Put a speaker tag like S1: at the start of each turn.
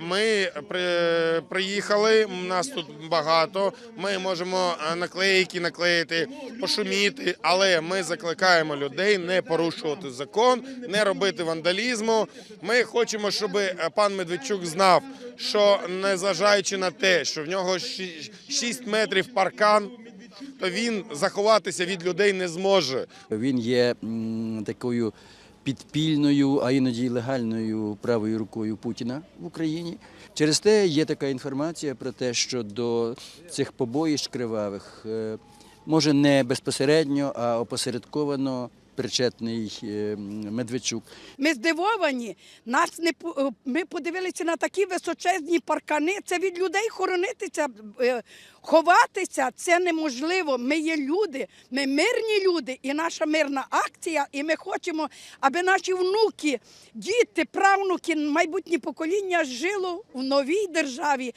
S1: Ми при, приїхали, нас тут багато. Ми можемо е, наклейки наклеїти, пошуміти, але ми закликаємо людей не порушувати закон, не робити вандалізму. Ми хочемо, щоб е, пан Медведчук знав, що незважаючи на те, що в нього 6 метрів паркан, то він заховатися від людей не зможе.
S2: Він є такою підпільною, а іноді й легальною правою рукою Путіна в Україні. Через те є така інформація про те, що до цих побоїщ кривавих е, може не безпосередньо, а опосередковано причетний е, Медведчук.
S3: Ми здивовані. Нас не е, ми подивилися на такі височезні паркани. Це від людей хоронитися, е, ховатися. Це неможливо. Ми є люди, ми мирні люди, і наша мирна акція. І ми хочемо, аби наші внуки, діти, правнуки, майбутнє покоління жило в новій державі.